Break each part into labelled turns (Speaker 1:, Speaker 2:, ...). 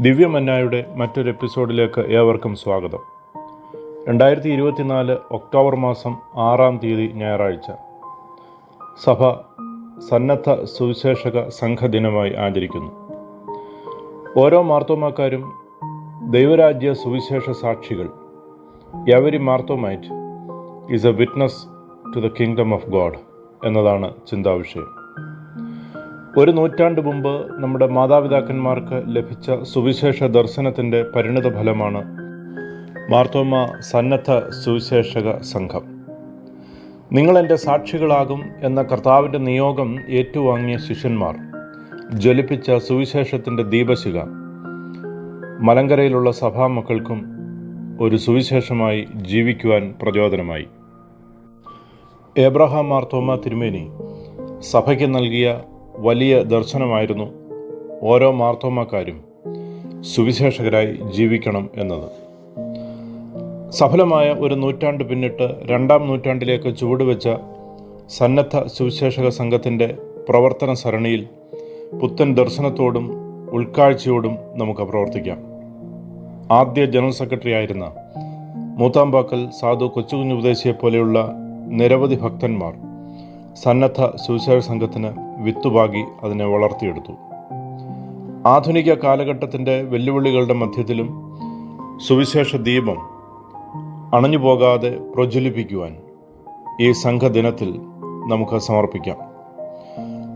Speaker 1: ദിവ്യമന്നായുടെ മറ്റൊരു എപ്പിസോഡിലേക്ക് ഏവർക്കും സ്വാഗതം. രണ്ടായിരത്തി ഇരുപത്തിനാല് ഒക്ടോബർ മാസം ആറാം തീയതി ഞായറാഴ്ച. സഭ സന്നദ്ധ സുവിശേഷക സംഘദിനമായി ആചരിക്കുന്നു. ഓരോ മാർത്തോമാക്കാരും ദൈവരാജ്യ സുവിശേഷ സാക്ഷികൾ. Every Marthomite is a witness to the kingdom of God എന്നതാണ് ചിന്താവിഷയം. ഒരു നൂറ്റാണ്ട് മുമ്പ് നമ്മുടെ മാതാപിതാക്കന്മാർക്ക് ലഭിച്ച സുവിശേഷ ദർശനത്തിന്റെ പരിണിത ഫലമാണ് മാർത്തോമ സന്നദ്ധ സുവിശേഷക സംഘം. നിങ്ങൾ എന്റെ സാക്ഷികളാകും എന്ന കർത്താവിന്റെ നിയോഗം ഏറ്റുവാങ്ങിയ ശിഷ്യന്മാർ ജ്വലിപ്പിച്ച സുവിശേഷത്തിന്റെ ദീപശിക മലങ്കരയിലുള്ള സഭാമക്കൾക്കും ഒരു സുവിശേഷമായി ജീവിക്കുവാൻ പ്രചോദനമായി. ഏബ്രഹാം മാർത്തോമ തിരുമേനി സഭയ്ക്ക് നൽകിയ വലിയ ദർശനമായിരുന്നു ഓരോ മാർത്തോമാക്കാരും സുവിശേഷകരായി ജീവിക്കണം എന്നത്. സഫലമായ ഒരു നൂറ്റാണ്ട് പിന്നിട്ട് രണ്ടാം നൂറ്റാണ്ടിലേക്ക് ചുവടുവെച്ച സന്നദ്ധ സുവിശേഷക സംഘത്തിന്റെ പ്രവർത്തന സരണിയിൽ പുത്തൻ ദർശനത്തോടും ഉൾക്കാഴ്ചയോടും നമുക്ക് പ്രവർത്തിക്കാം. ആദ്യ ജനറൽ സെക്രട്ടറി ആയിരുന്ന മൂത്താമ്പാക്കൽ സാധു കൊച്ചുകുഞ്ഞു ഉപദേശിയെ പോലെയുള്ള നിരവധി ഭക്തന്മാർ സന്നദ്ധ സുവിശേഷ സംഘത്തിന് വിത്തുപാകി അതിനെ വളർത്തിയെടുത്തു. ആധുനിക കാലഘട്ടത്തിന്റെ വെല്ലുവിളികളുടെ മധ്യത്തിലും സുവിശേഷ ദീപം അണഞ്ഞു പോകാതെ പ്രജ്വലിപ്പിക്കുവാൻ ഈ സംഘദിനത്തിൽ നമുക്ക് സമർപ്പിക്കാം.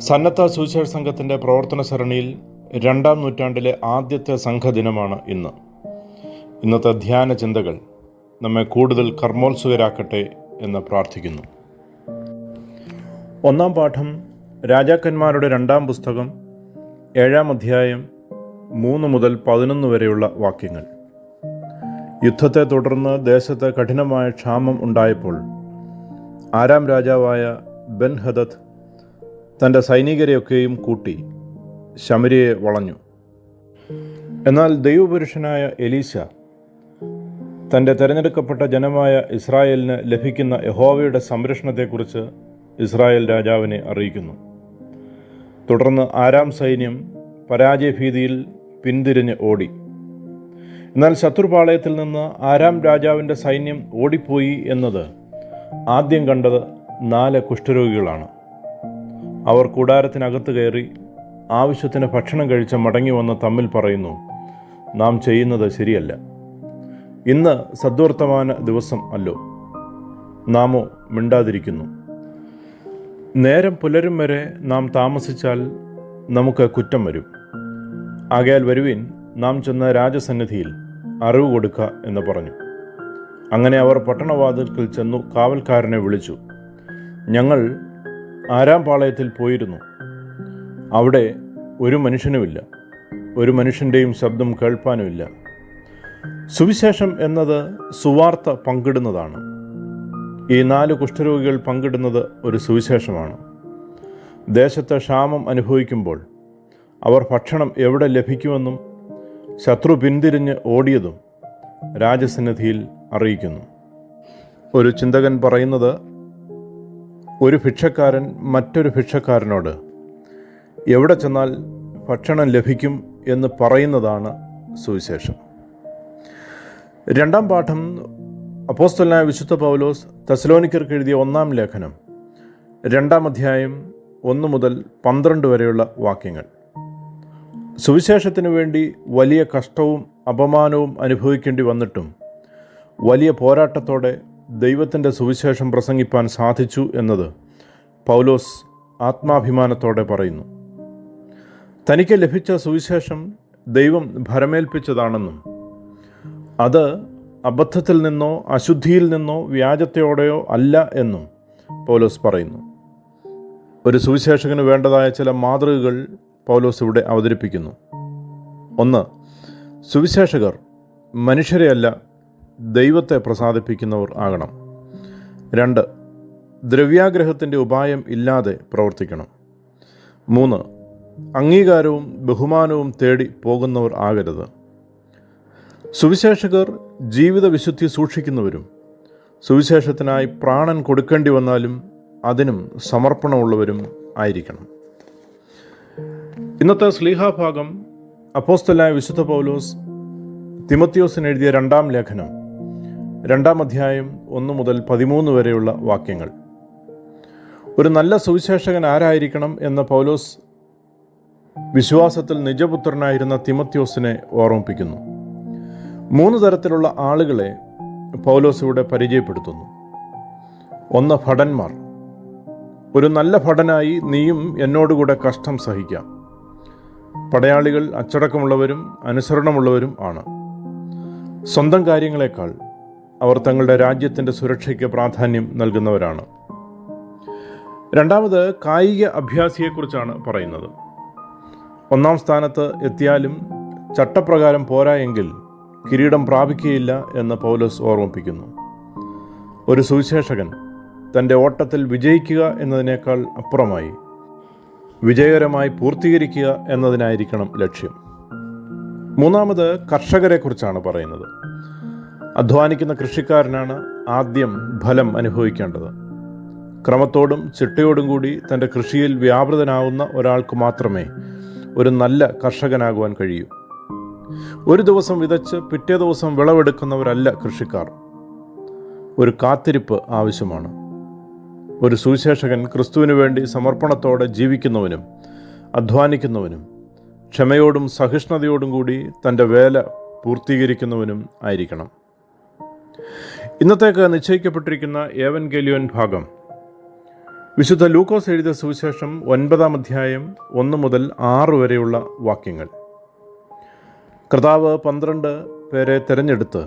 Speaker 1: സന്നദ്ധ സുവിശേഷ സംഘത്തിന്റെ പ്രവർത്തന സരണിയിൽ രണ്ടാം നൂറ്റാണ്ടിലെ ആദ്യത്തെ സംഘദിനമാണ് ഇന്ന്. ഇന്നത്തെ ധ്യാന ചിന്തകൾ നമ്മെ കൂടുതൽ കർമ്മോത്സുകരാക്കട്ടെ എന്ന് പ്രാർത്ഥിക്കുന്നു. ഒന്നാം പാഠം രാജാക്കന്മാരുടെ രണ്ടാം പുസ്തകം ഏഴാം അധ്യായം മൂന്ന് മുതൽ പതിനൊന്ന് വരെയുള്ള വാക്യങ്ങൾ. യുദ്ധത്തെ തുടർന്ന് ദേശത്ത് കഠിനമായ ക്ഷാമം ഉണ്ടായപ്പോൾ ആരാം രാജാവായ ബെൻ ഹദത്ത് തന്റെ സൈനികരെയൊക്കെയും കൂട്ടി ശമരിയെ വളഞ്ഞു. എന്നാൽ ദൈവപുരുഷനായ എലീശ തന്റെ തിരഞ്ഞെടുക്കപ്പെട്ട ജനമായ ഇസ്രായേലിന് ലഭിക്കുന്ന യഹോവയുടെ സംരക്ഷണത്തെക്കുറിച്ച് ഇസ്രായേൽ രാജാവിനെ അറിയിക്കുന്നു. തുടർന്ന് ആരാം സൈന്യം പരാജയഭീതിയിൽ പിന്തിരിഞ്ഞ് ഓടി. എന്നാൽ ശത്രുപാളയത്തിൽ നിന്ന് ആരാം രാജാവിന്റെ സൈന്യം ഓടിപ്പോയി എന്നത് ആദ്യം കണ്ടത് നാല് കുഷ്ഠരോഗികളാണ്. അവർ കൂടാരത്തിനകത്ത് കയറി ആവശ്യത്തിന് ഭക്ഷണം കഴിച്ച് മടങ്ങി വന്ന് തമ്മിൽ പറയുന്നു നാം ചെയ്യുന്നത് ശരിയല്ല. ഇന്ന് സദ്വർത്തമാന ദിവസം അല്ലോ. നാമോ മിണ്ടാതിരിക്കുന്നു. നേരം പുലരും വരെ നാം താമസിച്ചാൽ നമുക്ക് കുറ്റം വരും. ആകയാൽ വരുവിൻ നാം ചെന്ന രാജസന്നിധിയിൽ അറിവ് കൊടുക്ക എന്ന് പറഞ്ഞു. അങ്ങനെ അവർ പട്ടണവാതിൽക്കൽ ചെന്നു കാവൽക്കാരനെ വിളിച്ചു. ഞങ്ങൾ ആരാം പാളയത്തിൽ പോയിരുന്നു. അവിടെ ഒരു മനുഷ്യനുമില്ല. ഒരു മനുഷ്യന്റെയും ശബ്ദം കേൾപ്പാനുമില്ല. സുവിശേഷം എന്നത് സുവാർത്ത പങ്കിടുന്നതാണ്. ഈ നാല് കുഷ്ഠരോഗികൾ പങ്കിടുന്നത് ഒരു സുവിശേഷമാണ്. ദേശത്തെ ക്ഷാമം അനുഭവിക്കുമ്പോൾ അവർ ഭക്ഷണം എവിടെ ലഭിക്കുമെന്നും ശത്രു പിന്തിരിഞ്ഞ് ഓടിയതും രാജസന്നിധിയിൽ അറിയിക്കുന്നു. ഒരു ചിന്തകൻ പറയുന്നത് ഒരു ഭിക്ഷക്കാരൻ മറ്റൊരു ഭിക്ഷക്കാരനോട് എവിടെ ചെന്നാൽ ഭക്ഷണം ലഭിക്കും എന്ന് പറയുന്നതാണ് സുവിശേഷം. രണ്ടാം പാഠം അപ്പോസ്തലനായ വിശുദ്ധ പൗലോസ് തെസലോനിക്കർക്ക് എഴുതിയ ഒന്നാം ലേഖനം രണ്ടാം അധ്യായം ഒന്ന് മുതൽ പന്ത്രണ്ട് വരെയുള്ള വാക്യങ്ങൾ. സുവിശേഷത്തിനു വേണ്ടി വലിയ കഷ്ടവും അപമാനവും അനുഭവിക്കേണ്ടി വന്നിട്ടും വലിയ പോരാട്ടത്തോടെ ദൈവത്തിന്റെ സുവിശേഷം പ്രസംഗിപ്പാൻ സാധിച്ചു എന്നത് പൗലോസ് ആത്മാഭിമാനത്തോടെ പറയുന്നു. തനിക്ക് ലഭിച്ച സുവിശേഷം ദൈവം ഭരമേൽപ്പിച്ചതാണെന്നും അത് അബദ്ധത്തിൽ നിന്നോ അശുദ്ധിയിൽ നിന്നോ വ്യാജത്തോടെയോ അല്ല എന്നും പൗലോസ് പറയുന്നു. ഒരു സുവിശേഷകന് വേണ്ടതായ ചില മാതൃകകൾ പൗലോസ് ഇവിടെ അവതരിപ്പിക്കുന്നു. ഒന്ന് സുവിശേഷകർ മനുഷ്യരെയല്ല ദൈവത്തെ പ്രസാദിപ്പിക്കുന്നവർ ആകണം. രണ്ട് ദ്രവ്യാഗ്രഹത്തിന്റെ ഉപായം ഇല്ലാതെ പ്രവർത്തിക്കണം. മൂന്ന് അംഗീകാരവും ബഹുമാനവും തേടി പോകുന്നവർ ആകരുത്. സുവിശേഷകർ ജീവിത വിശുദ്ധി സൂക്ഷിക്കുന്നവരും സുവിശേഷത്തിനായി പ്രാണൻ കൊടുക്കേണ്ടി വന്നാലും അതിനും സമർപ്പണമുള്ളവരും ആയിരിക്കണം. ഇന്നത്തെ സ്ലീഹാഭാഗം അപ്പോസ്തലായ വിശുദ്ധ പൗലോസ് തിമത്യോസിന് എഴുതിയ രണ്ടാം ലേഖനം രണ്ടാം അധ്യായം ഒന്ന് മുതൽ പതിമൂന്ന് വരെയുള്ള വാക്യങ്ങൾ. ഒരു നല്ല സുവിശേഷകൻ ആരായിരിക്കണം എന്ന പൗലോസ് വിശ്വാസത്തിൽ നിജപുത്രനായിരുന്ന തിമത്യോസിനെ ഓർമ്മിപ്പിക്കുന്നു. മൂന്ന് തരത്തിലുള്ള ആളുകളെ പൗലോസ് ഇവിടെ പരിചയപ്പെടുത്തുന്നു. ഒന്ന് ഭടന്മാർ. ഒരു നല്ല ഭടനായി നീയും എന്നോടുകൂടെ കഷ്ടം സഹിക്കാം. പടയാളികൾ അച്ചടക്കമുള്ളവരും അനുസരണമുള്ളവരും ആണ്. സ്വന്തം കാര്യങ്ങളെക്കാൾ അവർ തങ്ങളുടെ രാജ്യത്തിന്റെ സുരക്ഷയ്ക്ക് പ്രാധാന്യം നൽകുന്നവരാണ്. രണ്ടാമത് കായിക അഭ്യാസിയെക്കുറിച്ചാണ് പറയുന്നത്. ഒന്നാം സ്ഥാനത്ത് എത്തിയാലും ചട്ടപ്രകാരം പോരാ എങ്കിൽ കിരീടം പ്രാപിക്കുകയില്ല എന്ന് പൗലോസ് ഓർമ്മിപ്പിക്കുന്നു. ഒരു സുവിശേഷകൻ തന്റെ ഓട്ടത്തിൽ വിജയിക്കുക എന്നതിനേക്കാൾ അപ്പുറമായി വിജയകരമായി പൂർത്തീകരിക്കുക എന്നതിനായിരിക്കണം ലക്ഷ്യം. മൂന്നാമത് കർഷകരെക്കുറിച്ചാണ് പറയുന്നത്. അധ്വാനിക്കുന്ന കൃഷിക്കാരനാണ് ആദ്യം ഫലം അനുഭവിക്കേണ്ടത്. ക്രമത്തോടും ചിട്ടയോടും കൂടി തന്റെ കൃഷിയിൽ വ്യാപൃതനാവുന്ന ഒരാൾക്ക് മാത്രമേ ഒരു നല്ല കർഷകനാകുവാൻ കഴിയൂ. ഒരു ദിവസം വിതച്ച് പിറ്റേ ദിവസം വിളവെടുക്കുന്നവരല്ല കൃഷിക്കാർ. ഒരു കാത്തിരിപ്പ് ആവശ്യമാണ്. ഒരു സുവിശേഷകൻ ക്രിസ്തുവിന് വേണ്ടി സമർപ്പണത്തോടെ ജീവിക്കുന്നവനും അധ്വാനിക്കുന്നവനും ക്ഷമയോടും സഹിഷ്ണുതയോടും കൂടി തന്റെ വേല പൂർത്തീകരിക്കുന്നവനും ആയിരിക്കണം. ഇന്നത്തേക്ക് നിശ്ചയിക്കപ്പെട്ടിരിക്കുന്ന ഏവൻ ഗലിയോൻ ഭാഗം. വിശുദ്ധ ലൂക്കോസ് എഴുതിയ സുവിശേഷം ഒൻപതാം അധ്യായം ഒന്ന് മുതൽ ആറ് വരെയുള്ള വാക്യങ്ങൾ. കർത്താവ് പന്ത്രണ്ട് പേരെ തിരഞ്ഞെടുത്ത്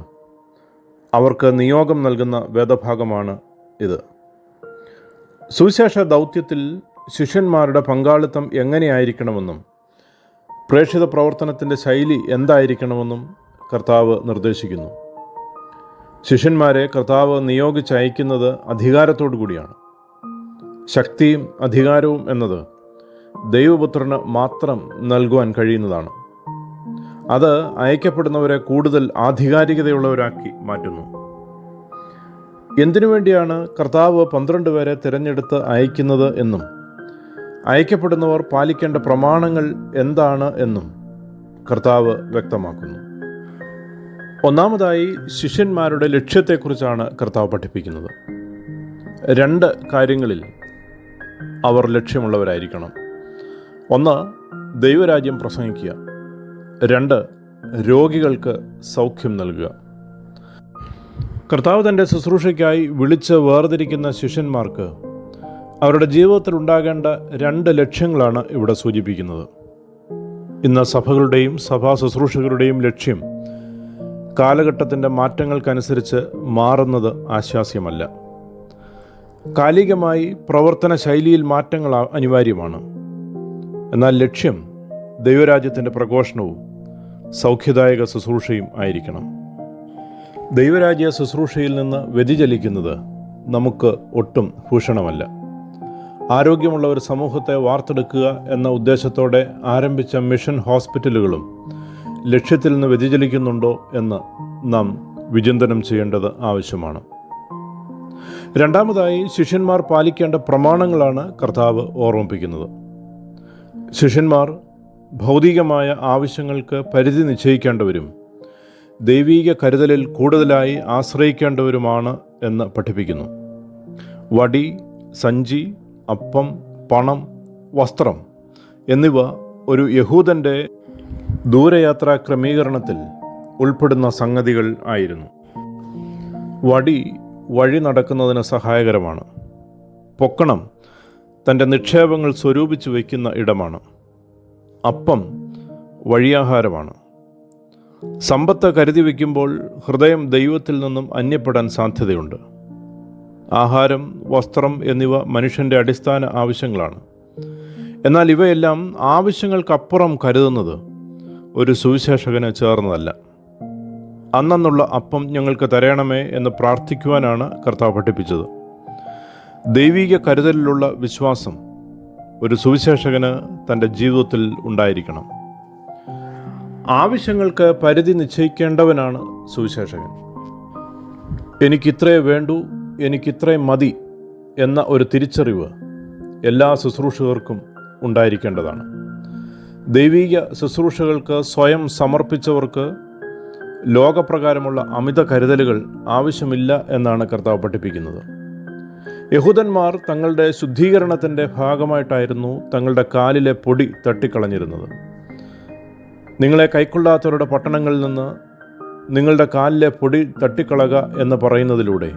Speaker 1: അവർക്ക് നിയോഗം നൽകുന്ന വേദഭാഗമാണ് ഇത്. സുവിശേഷ ദൗത്യത്തിൽ ശിഷ്യന്മാരുടെ പങ്കാളിത്തം എങ്ങനെയായിരിക്കണമെന്നും പ്രേക്ഷിത പ്രവർത്തനത്തിന്റെ ശൈലി എന്തായിരിക്കണമെന്നും കർത്താവ് നിർദ്ദേശിക്കുന്നു. ശിഷ്യന്മാരെ കർത്താവ് നിയോഗിച്ചയക്കുന്നത് അധികാരത്തോടു കൂടിയാണ്. ശക്തിയും അധികാരവും എന്നത് ദൈവപുത്രന് മാത്രം നൽകുവാൻ കഴിയുന്നതാണ്. അത് അയക്കപ്പെടുന്നവരെ കൂടുതൽ ആധികാരികതയുള്ളവരാക്കി മാറ്റുന്നു. എന്തിനു വേണ്ടിയാണ് കർത്താവ് പന്ത്രണ്ട് പേരെ തിരഞ്ഞെടുത്ത് അയക്കുന്നത് എന്നും അയക്കപ്പെടുന്നവർ പാലിക്കേണ്ട പ്രമാണങ്ങൾ എന്താണ് എന്നും കർത്താവ് വ്യക്തമാക്കുന്നു. ഒന്നാമതായി ശിഷ്യന്മാരുടെ ലക്ഷ്യത്തെക്കുറിച്ചാണ് കർത്താവ് പഠിപ്പിക്കുന്നത്. രണ്ട് കാര്യങ്ങളിൽ അവർ ലക്ഷ്യമുള്ളവരായിരിക്കണം. ഒന്ന് ദൈവരാജ്യം പ്രസംഗിക്കുക. രണ്ട് രോഗികൾക്ക് സൗഖ്യം നൽകുക. കർത്താവ് തന്റെ ശുശ്രൂഷയ്ക്കായി വിളിച്ച് വേർതിരിക്കുന്ന ശിഷ്യന്മാർക്ക് അവരുടെ ജീവിതത്തിൽ ഉണ്ടാകേണ്ട രണ്ട് ലക്ഷ്യങ്ങളാണ് ഇവിടെ സൂചിപ്പിക്കുന്നത്. ഇന്ന് സഭകളുടെയും സഭാ ശുശ്രൂഷകരുടെയും ലക്ഷ്യം കാലഘട്ടത്തിന്റെ മാറ്റങ്ങൾക്കനുസരിച്ച് മാറുന്നത് ആശ്വാസ്യമല്ല. കാലികമായി പ്രവർത്തന ശൈലിയിൽ മാറ്റങ്ങൾ അനിവാര്യമാണ്. എന്നാൽ ലക്ഷ്യം ദൈവരാജ്യത്തിന്റെ പ്രഘോഷണവും സൗഖ്യദായക ശുശ്രൂഷയും ആയിരിക്കണം. ദൈവരാജ്യ ശുശ്രൂഷയിൽ നിന്ന് വ്യതിചലിക്കുന്നത് നമുക്ക് ഒട്ടും ഭൂഷണമല്ല. ആരോഗ്യമുള്ള ഒരു സമൂഹത്തെ വാർത്തെടുക്കുക എന്ന ഉദ്ദേശത്തോടെ ആരംഭിച്ച മിഷൻ ഹോസ്പിറ്റലുകളും ലക്ഷ്യത്തിൽ നിന്ന് വ്യതിചലിക്കുന്നുണ്ടോ എന്ന് നാം വിചിന്തനം ചെയ്യേണ്ടത് ആവശ്യമാണ്. രണ്ടാമതായി ശിഷ്യന്മാർ പാലിക്കേണ്ട പ്രമാണങ്ങളാണ് കർത്താവ് ഓർമ്മിപ്പിക്കുന്നത്. ശിഷ്യന്മാർ ഭൗതികമായ ആവശ്യങ്ങൾക്ക് പരിധി നിശ്ചയിക്കേണ്ടവരും ദൈവീക കരുതലിൽ കൂടുതലായി ആശ്രയിക്കേണ്ടവരുമാണ് എന്ന് പഠിപ്പിക്കുന്നു. വടി സഞ്ചി അപ്പം പണം വസ്ത്രം എന്നിവ ഒരു യഹൂദന്റെ ദൂരയാത്രാ ക്രമീകരണത്തിൽ ഉൾപ്പെടുന്ന സംഗതികൾ ആയിരുന്നു. വടി വഴി നടക്കുന്നതിന് സഹായകരമാണ്. പൊക്കണം തന്റെ നിക്ഷേപങ്ങൾ സ്വരൂപിച്ച് വയ്ക്കുന്ന ഇടമാണ്. അപ്പം വഴിയാഹാരമാണ്. സമ്പത്ത് കരുതി വയ്ക്കുമ്പോൾ ഹൃദയം ദൈവത്തിൽ നിന്നും അന്യപ്പെടാൻ സാധ്യതയുണ്ട്. ആഹാരം വസ്ത്രം എന്നിവ മനുഷ്യന്റെ അടിസ്ഥാന ആവശ്യങ്ങളാണ്. എന്നാൽ ഇവയെല്ലാം ആവശ്യങ്ങൾക്കപ്പുറം കരുതുന്നത് ഒരു സുവിശേഷകന് ചേർന്നതല്ല. അന്നുള്ള അപ്പം ഞങ്ങൾക്ക് തരയണമേ എന്ന് പ്രാർത്ഥിക്കുവാനാണ് കർത്താവ് പഠിപ്പിച്ചത്. ദൈവീക കരുതലിലുള്ള വിശ്വാസം ഒരു സുവിശേഷകന് തന്റെ ജീവിതത്തിൽ ഉണ്ടായിരിക്കണം. ആവശ്യങ്ങൾക്ക് പരിധി നിശ്ചയിക്കേണ്ടവനാണ് സുവിശേഷകൻ. എനിക്കിത്രേ വേണ്ടൂ എനിക്കിത്രേ മതി എന്ന ഒരു തിരിച്ചറിവ് എല്ലാ ശുശ്രൂഷകർക്കും ഉണ്ടായിരിക്കേണ്ടതാണ്. ദൈവീക ശുശ്രൂഷകൾക്ക് സ്വയം സമർപ്പിച്ചവർക്ക് ലോകപ്രകാരമുള്ള അമിത കരുതലുകൾ ആവശ്യമില്ല എന്നാണ് കർത്താവ് പഠിപ്പിക്കുന്നത്. യഹൂദന്മാർ തങ്ങളുടെ ശുദ്ധീകരണത്തിന്റെ ഭാഗമായിട്ടായിരുന്നു തങ്ങളുടെ കാലിലെ പൊടി തട്ടിക്കളഞ്ഞിരുന്നത്. നിങ്ങളെ കൈക്കൊള്ളാത്തവരുടെ പട്ടണങ്ങളിൽ നിന്ന് നിങ്ങളുടെ കാലിലെ പൊടി തട്ടിക്കളക എന്ന് പറയുന്നതിലൂടെ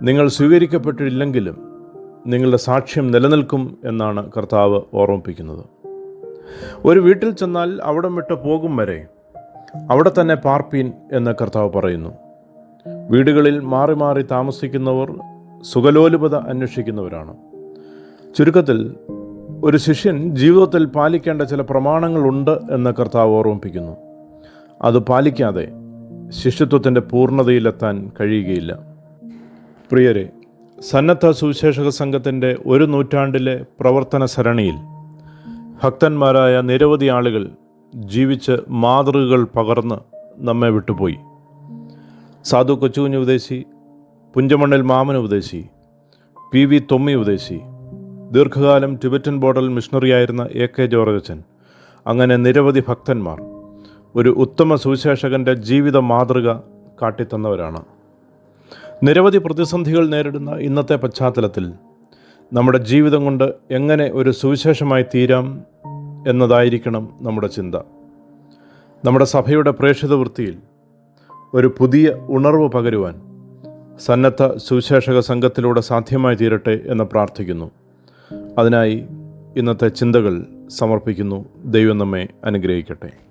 Speaker 1: നിങ്ങൾ സ്വീകരിക്കപ്പെട്ടില്ലെങ്കിലും നിങ്ങളുടെ സാക്ഷ്യം നിലനിൽക്കും എന്നാണ് കർത്താവ് ഓർമ്മിപ്പിക്കുന്നത്. ഒരു വീട്ടിൽ ചെന്നാൽ അവിടം വിട്ട് പോകും വരെ അവിടെ തന്നെ പാർപ്പീൻ എന്ന് കർത്താവ് പറയുന്നു. വീടുകളിൽ മാറി മാറി താമസിക്കുന്നവർ സുഖലോലുപത അന്വേഷിക്കുന്നവരാണ്. ചുരുക്കത്തിൽ ഒരു ശിഷ്യൻ ജീവിതത്തിൽ പാലിക്കേണ്ട ചില പ്രമാണങ്ങളുണ്ട് എന്ന് കർത്താവ് ഓർമ്മിപ്പിക്കുന്നു. അത് പാലിക്കാതെ ശിഷ്യത്വത്തിന്റെ പൂർണതയിലെത്താൻ കഴിയുകയില്ല. പ്രിയരെ സന്നദ്ധ സുവിശേഷക സംഘത്തിന്റെ ഒരു നൂറ്റാണ്ടിലെ പ്രവർത്തന സരണിയിൽ ഭക്തന്മാരായ നിരവധി ആളുകൾ ജീവിച്ച് മാതൃകകൾ പകർന്ന് നമ്മെ വിട്ടുപോയി. സാധു കൊച്ചുകുഞ്ഞ് ഉപദേശി പുഞ്ചമണ്ണിൽ മാമൻ ഉപദേശി പി വി തൊമ്മി ഉപദേശി ദീർഘകാലം ടിബറ്റൻ ബോർഡൽ മിഷണറിയായിരുന്ന എ കെ ജോർജച്ചൻ അങ്ങനെ നിരവധി ഭക്തന്മാർ ഒരു ഉത്തമ സുവിശേഷകന്റെ ജീവിത മാതൃക കാട്ടിത്തന്നവരാണ്. നിരവധി പ്രതിസന്ധികൾ നേരിടുന്ന ഇന്നത്തെ പശ്ചാത്തലത്തിൽ നമ്മുടെ ജീവിതം കൊണ്ട് എങ്ങനെ ഒരു സുവിശേഷമായി തീരാം എന്നതായിരിക്കണം നമ്മുടെ ചിന്ത. നമ്മുടെ സഭയുടെ പ്രേക്ഷിത വൃത്തിയിൽ ഒരു പുതിയ ഉണർവ് പകരുവാൻ സന്നദ്ധ സുവിശേഷക സംഘത്തിലൂടെ സാധ്യമായി തീരട്ടെ എന്ന് പ്രാർത്ഥിക്കുന്നു. അതിനായി ഇന്നത്തെ ചിന്തകൾ സമർപ്പിക്കുന്നു. ദൈവം നമ്മെ അനുഗ്രഹിക്കട്ടെ.